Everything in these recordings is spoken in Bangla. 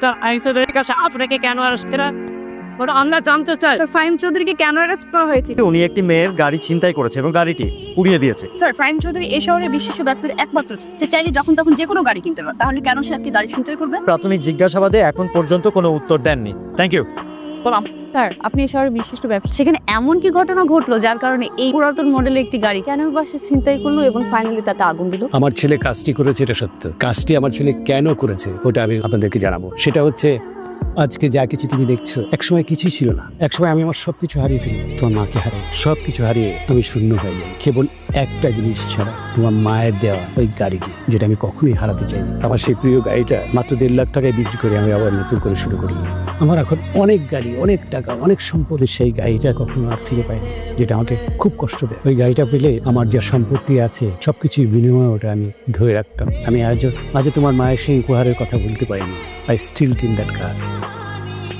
ডাক্তার আইসোদের কাছে আপনাকে কেন করা? ওটা আমরা জানতে চাই ফাইম চৌধুরীকে কেন অ্যারেস্ট করা হয়েছে উনি একটি মেয়ের গাড়ি ছিনতাই করেছে এবং গাড়িটি উড়িয়ে দিয়েছে। স্যার ফাইম চৌধুরী এই শহরে বিশিষ্ট ব্যক্তির একমাত্র। সে চাইলে যখন তখন যে কোনো গাড়ি কিনতে পারে। তাহলে কেন সে একটি গাড়ি ছিনতাই করবে? প্রাথমিক জিজ্ঞাসাবাদে এখন পর্যন্ত কোনো উত্তর দেননি। থ্যাংক ইউ বললাম স্যার, আপনি এই শহরের বিশিষ্ট ব্যবসা সেখানে এমন কি ঘটনা ঘটলো যার কারণে এই পুরাতন মডেলের একটি গাড়ি কেন বাসে চিন্তাই করল এবং ফাইনালি তাতে আগুন দিল? আমার ছেলে কাজটি করেছে, এটা সত্য। কাজটি আমার ছেলে কেন করেছে, ওটা আমি আপনাদেরকে জানাব। সেটা হচ্ছে আজকে যা কিছু তুমি দেখছ, একসময় কিছুই ছিল না। একসময় আমি আমার সবকিছু হারিয়ে ফেলি। তোমার মাকে হারিয়ে সবকিছু হারিয়ে আমি শূন্য হয়ে যাই। কেবল একটা জিনিস ছাড়া তোমার মায়ের দেওয়া ওই গাড়িটি, যেটা আমি কখনোই হারাতে চাই আমার সেই প্রিয় গাড়িটা মাত্র দেড় লাখ টাকায় বিক্রি করে আমি আবার নতুন করে শুরু করি। আমার এখন অনেক গাড়ি, অনেক টাকা, অনেক সম্পদের সেই গাড়িটা কখনো আর ফিরে পাইনি যেটা আমাকে খুব কষ্ট দেয়। ওই গাড়িটা পেলে আমার যা সম্পত্তি আছে, সবকিছুর বিনিময়ে ওটা আমি ধরে রাখতাম। আমি আজও আজও তোমার মায়ের সেই উপহারের কথা বলতে পারিনি। I still teen that car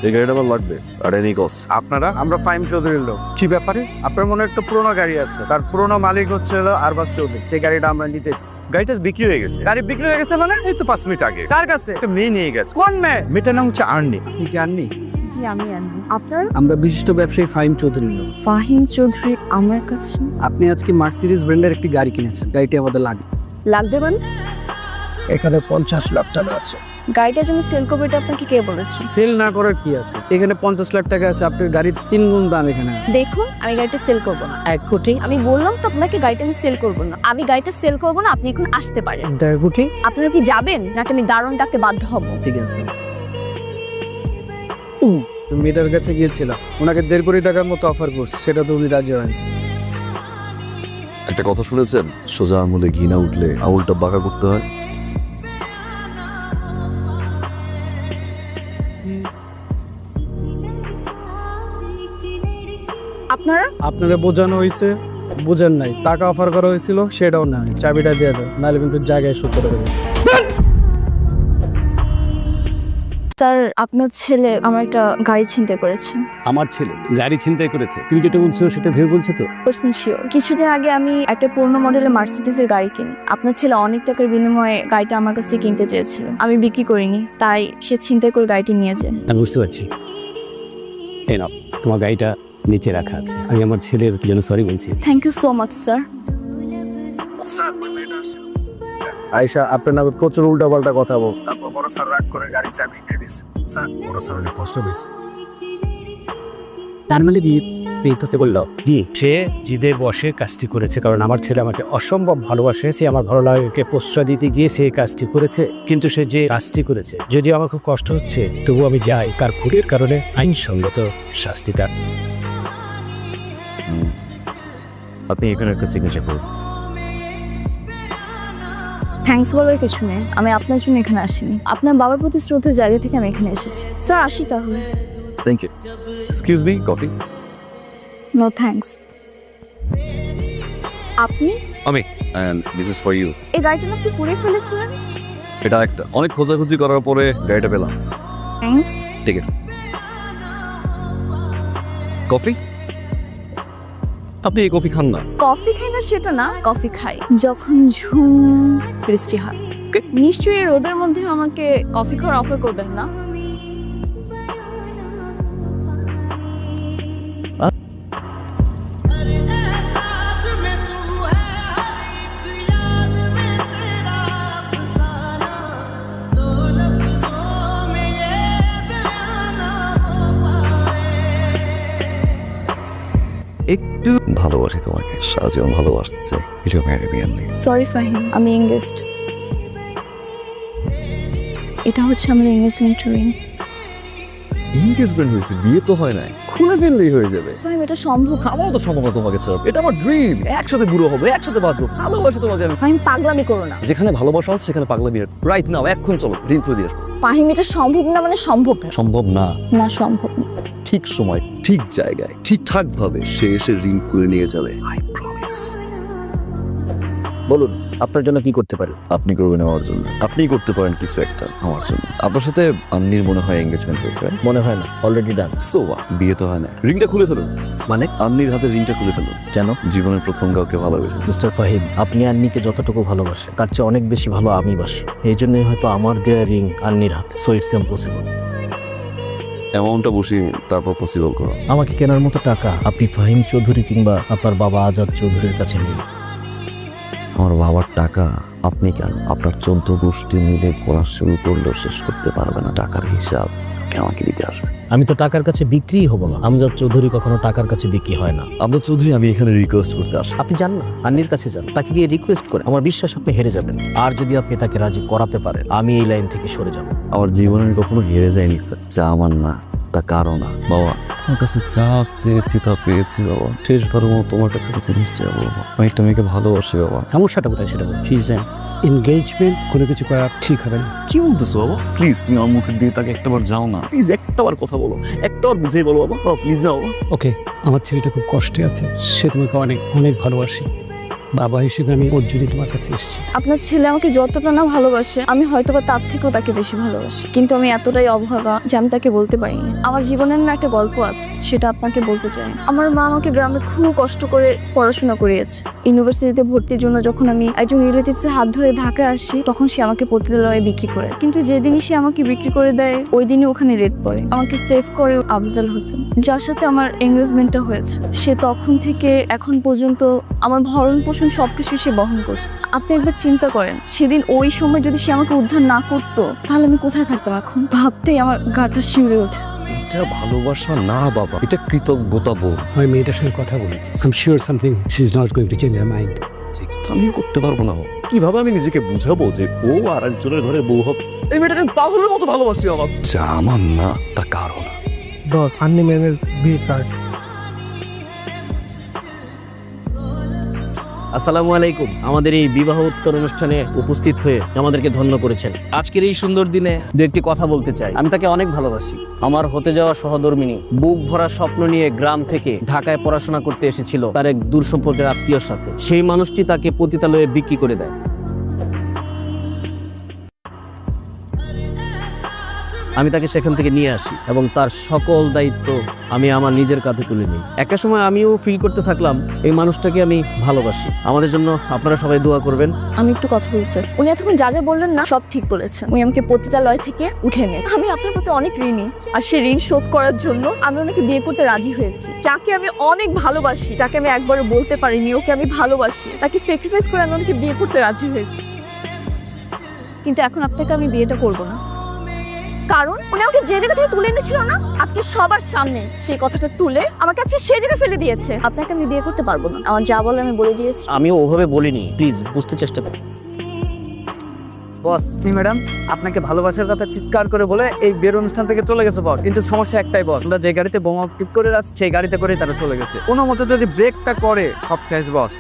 এই গাড়িটা আমার লাগবে আর এনি কস্ট আপনারা? আমরা ফাইম চৌধুরীর লোক। কি ব্যাপারে? আপনার মনে একটা পুরোনো গাড়ি আছে। তার পুরোনো মালিক হচ্ছে হলো আরবাস চৌধুরী। সেই গাড়িটা আমরা নিতে এসেছি। গাড়িটা বিক্রি হয়ে গেছে। গাড়ি বিক্রি হয়ে গেছে মানে? এই তো পাঁচ মিনিট আগে। কার কাছে? একটা মেয়ে নিয়ে গেছে। কোন মেয়ে? মেয়েটার নাম হচ্ছে আর্নি। আপনি কি আননি জি আমি আনব আপনার? আমরা বিশিষ্ট ব্যবসায়ী ফাইম চৌধুরীর লোক। ফাহিম চৌধুরী আমার কাছে? আপনি আজকে মার্সিডিজ ব্র্যান্ডের একটি গাড়ি কিনেছেন। গাড়িটি আমাদের লাগবে। লাগবে মানে? এখানে পঞ্চাশ লাখ টাকা আছে। গাড়িটা জন্য সেল করবে এটা আপনাকে কে বলেছে? সেল না করার কি আছে? এখানে পঞ্চাশ লাখ টাকা আছে আপনার গাড়ির তিন গুণ দাম এখানে দেখুন আমি গাড়িটা সেল করব না। এক কোটি। আমি বললাম তো আপনাকে গাড়িটা আমি সেল করব না। আমি গাড়িটা সেল করব না আপনি এখন আসতে পারেন। দেড় কোটি? আপনারা কি যাবেন? নাকি আমি দারুণ ডাকতে বাধ্য হব? ঠিক আছে। মেয়েটার কাছে গিয়েছিলাম। ওনাকে দেড় কোটি টাকার মতো অফার করছে সেটা তো উনি রাজি হয়নি। একটা কথা শুনেছেন? সোজা আঙুলে ঘি না উঠলে আঙুলটা বাঁকা করতে হয়? আপনারা? আপনারা বোঝানো হয়েছে বুঝেন নাই। টাকা অফার করা হয়েছিল সেটাও না চাবিটা দিয়ে দেয় নাহলে কিন্তু জায়গায় শুট করে দেবে স্যার আপনার ছেলে আমার একটা গাড়ি ছিনতাই করেছে। আমার ছেলে গাড়ি ছিনতাই করেছে। তুমি যেটা বলছো সেটা ভেবে বলছো তো? পার্সেন্ট শিওর কিছুদিন আগে আমি একটা পুরনো মডেলের মার্সিডিজের গাড়ি কিনি। আপনার ছেলে অনেক টাকার বিনিময়ে গাড়িটা আমার কাছ কিনতে চেয়েছিল। আমি বিক্রি করিনি তাই সে ছিনতাই করে গাড়িটি নিয়ে যায়। আমি বুঝতে পারছি। এই নাও তোমার গাড়িটা নিচে রাখা আছে। আমি আমার ছেলের জন্য সরি বলছি। Thank you so much sir আয়সা আপনার নামে প্রচুর উল্টা পাল্টা কথা বল। তারপর বড় স্যার রাগ করে গাড়ি চাবি দিয়ে দিস। স্যার বড় স্যার অনেক কষ্ট পেয়েছে। তার মানে জিৎ প্রীততে বলল জি। সে জিদের বসে কাজটি করেছে কারণ আমার ছেলে আমাকে অসম্ভব ভালোবাসে। সে আমার ভালো লাগাকে প্রশ্রয় দিতে গিয়ে সে এই কাজটি করেছে কিন্তু সে যে কাজটি করেছে যদিও আমার খুব কষ্ট হচ্ছে তবু আমি যাই। তার ভুলের কারণে আইনসঙ্গত শাস্তি আপনি এখানে একটা সিগনেচার করুন। থ্যাঙ্কস বলার কিছু নেই। আমি আপনার জন্য এখানে আসিনি। আপনার বাবার প্রতি শ্রদ্ধার জায়গা থেকে আমি এখানে এসেছি। স্যার আসি তাহলে। Thank you excuse me coffee no thanks আপনি? আমি and this is for you এই গাড়িটা আপনি পুড়ে ফেলেছিলেন? এটা একটা অনেক খোঁজাখুঁজি করার পরে গাড়িটা পেলাম। থ্যাঙ্কস টিকিট কফি আপনি এই কফি খান না। কফি খাই না সেটা না কফি খাই। যখন ঝুম বৃষ্টি হয়। নিশ্চয়ই রোদের মধ্যে আমাকে কফি খাওয়ার অফার করবেন না। একটু ভালোবাসি তোমাকে সারাজীবন ভালোবাসছে চাই এটা ম্যারি বিয়ান নেই। সরি ফাহিম, আমি এঙ্গেজড এটা হচ্ছে আমাদের এঙ্গেজমেন্ট রিং এনগেজমেন্ট হয়েছে বিয়ে তো হয় নাই। খুলে ফেললেই হয়ে যাবে। ফাহিম এটা সম্ভব। আমার তো সম্ভব না তোমাকে ছাড়া। এটা আমার ড্রিম একসাথে বুড়ো হবে একসাথে বাঁচবো। ভালোবাসি তোমাকে আমি ফাহিম পাগলামি করো না। যেখানে ভালোবাসা আছে সেখানে পাগলা বিয়ে রাইট নাও এখন চলো ঋণ করে দিয়ে। ফাহিম এটা সম্ভব না মানে সম্ভব না? সম্ভব না। না সম্ভব না। ঠিক সময় ঠিক জায়গায় ঠিকঠাক ভাবে সে এসে ঋণ করে নিয়ে যাবে। আই প্রমিস বলুন আপনার জন্য কি করতে পারি? আপনি করবেন আমার জন্য। আপনিই করতে পারেন কিছু একটা আমার জন্য। আপনার সাথে আন্নির মনে হয় এঙ্গেজমেন্ট হয়েছে right? মনে হয় না অলরেডি ডান সো? বিয়ে তো হয় না। রিংটা খুলে ফেলুন। মানে? আন্নির হাতে রিংটা খুলে ফেলুন। কেন? জীবনের প্রথম কাউকে ভালোবেসে। মিস্টার ফাহিম আপনি আন্নিকে যতটুকু ভালোবাসেন তার চেয়ে অনেক বেশি ভালো আমি বাসি। এই জন্যই হয়তো আমার দেয়া রিং আন্নির হাতে। সো ইটস ইম্পসিবল অ্যামাউন্টটা বসিয়ে তারপর পসিবল করো। আমাকে কেনার মতো টাকা আপনি ফাহিম চৌধুরী কিংবা আপনার বাবা আজাদ চৌধুরীর কাছে নেই আমার বাবার টাকা আপনি কেন? আপনার চোদ্দ গোষ্ঠী মিলে করা শুরু করলেও শেষ করতে পারবে না টাকার হিসাব। আমাকে দিতে আসবে আমি তো টাকার কাছে বিক্রিই হব না। আমজাদ চৌধুরী কখনো টাকার কাছে বিক্রি হয় না। আমরা চৌধুরী আমি এখানে রিকোয়েস্ট করতে আসি। আপনি যান না আন্নির কাছে যান। তাকে গিয়ে রিকোয়েস্ট করে আমার বিশ্বাস আপনি হেরে যাবেন। আর যদি আপনি তাকে রাজি করাতে পারেন আমি এই লাইন থেকে সরে যাব। আমার জীবনে কখনো হেরে যাইনি স্যার যা আমার না। তা কারও না। বাবা তোমার কাছে যা চেয়েছি তা পেয়েছি বাবা। শেষবার মতো তোমার কাছে কাছে নিশ্চয় বাবা। আমি একটা মেয়েকে ভালোবাসি বাবা? সমস্যাটা কোথায় সেটা এনগেজমেন্ট কোনো কিছু করা ঠিক হবে না। কি বলতেছো বাবা? প্লিজ তুমি আমার মুখের দিয়ে তাকে একটাবার যাও না। প্লিজ একটাবার কথা বলো। একটাবার বুঝেই বলো বাবা। প্লিজ না বাবা। ওকে আমার ছেলেটা খুব কষ্টে আছে। সে তোমাকে অনেক অনেক ভালোবাসি। বাবা হিসেবে আমি ওর জন্য তোমার কাছে এসেছি। আপনার ছেলে আমাকে যতটা না ভালোবাসে, আমি হয়তো বা তার থেকেও তাকে বেশি ভালোবাসি। কিন্তু আমি এতটাই অভাগা যে আমি তাকে বলতে পারিনি। আমার জীবনের না একটা গল্প আছে, সেটা আপনাকে বলতে চাই। আমার মা আমাকে গ্রামে খুব কষ্ট করে পড়াশোনা করিয়েছে। ইউনিভার্সিটিতে ভর্তির জন্য যখন আমি একজন রিলেটিভসের হাত ধরে ঢাকায় আসি, তখন সে আমাকে পতিতালয়ে বিক্রি করে। কিন্তু যেদিনই সে আমাকে বিক্রি করে দেয় ওই দিনই ওখানে রেড পড়ে। আমাকে সেভ করে আফজাল হোসেন। যার সাথে আমার এঙ্গেজমেন্টটা হয়েছে। সে তখন থেকে এখন পর্যন্ত আমার ভরণ পোষণ সবকিছু সে বহন করছে। আপনি একবার চিন্তা করেন, সেদিন ওই সময় যদি সে আমাকে উদ্ধার না করতো, তাহলে আমি কোথায় থাকতাম এখন? ভাবতেই আমার গাটা শিউরে ওঠে। এটা ভালোবাসা? না বাবা। এটা কৃতজ্ঞতা বোধ। আমি মেয়েটার সঙ্গে কথা বলেছি। I am sure something she is not going to change her mind আমি করতে পারব না। কীভাবে আমি নিজেকে বুঝাবো যে ও আর একজনের ঘরে বউ হবে? এই মেয়েটাকে পাগলের মতো ভালোবাসি আমার যা আমার না তা কারণ বস আন্নি ম্যামের বিয়ে কার্ড আসসালামু আলাইকুম। আমাদের এই বিবাহ উত্তর অনুষ্ঠানে উপস্থিত হয়ে আমাদেরকে ধন্য করেছেন। আজকের এই সুন্দর দিনে দু একটি কথা বলতে চাই। আমি তাকে অনেক ভালোবাসি। আমার হতে যাওয়া সহধর্মিনী বুক ভরা স্বপ্ন নিয়ে গ্রাম থেকে ঢাকায় পড়াশোনা করতে এসেছিল তার এক দূর সম্পর্কের আত্মীয়র সাথে। সেই মানুষটি তাকে পতিতালয়ে বিক্রি করে দেয়। আমি তাকে সেখান থেকে নিয়ে আসি এবং তার সকল দায়িত্ব আমি আমার নিজের কাঁধে তুলে নিই। একটা সময় আমিও ফিল করতে থাকলাম, এই মানুষটাকে আমি ভালোবাসি। আমাদের জন্য আপনারা সবাই দোয়া করবেন। আমি একটু কথা বলতে চাচ্ছি। উনি এতক্ষণ যা যা বললেন না, সব ঠিক বলেছেন। উনি আমাকে পতিতালয় থেকে উঠে নেন আমি আপনার প্রতি অনেক ঋণী। আর সে ঋণ শোধ করার জন্য আমি ওনাকে বিয়ে করতে রাজি হয়েছি। যাকে আমি অনেক ভালোবাসি, যাকে আমি একবারও বলতে পারিনি, ওকে আমি ভালোবাসি। তাকে স্যাক্রিফাইস করে আমি ওনাকে বিয়ে করতে রাজি হয়েছি। কিন্তু এখন আপনাকে আমি বিয়েটা করব না। কারণ উনি আমাকে যে জায়গা থেকে তুলে এনেছিল না আজকে সবার সামনে সেই কথাটা তুলে আমাকে আজকে সেই জায়গায় ফেলে দিয়েছে। আপনাকে আমি বিয়ে করতে পারব না। আমার যা বলে আমি বলে দিয়েছি। আমিও ওভাবে বলিনি প্লিজ বুঝতে চেষ্টা করি বস তুমি ম্যাডাম? আপনাকে ভালোবাসার কথা চিৎকার করে বলে এই বের অনুষ্ঠান থেকে চলে গেছে বস। কিন্তু সমস্যা একটাই বস আমরা যে গাড়িতে বোমা পিক করে রাখছি সেই গাড়িতে করে তারা চলে গেছে। কোনো মতে যদি ব্রেকটা করে সব শেষ বস।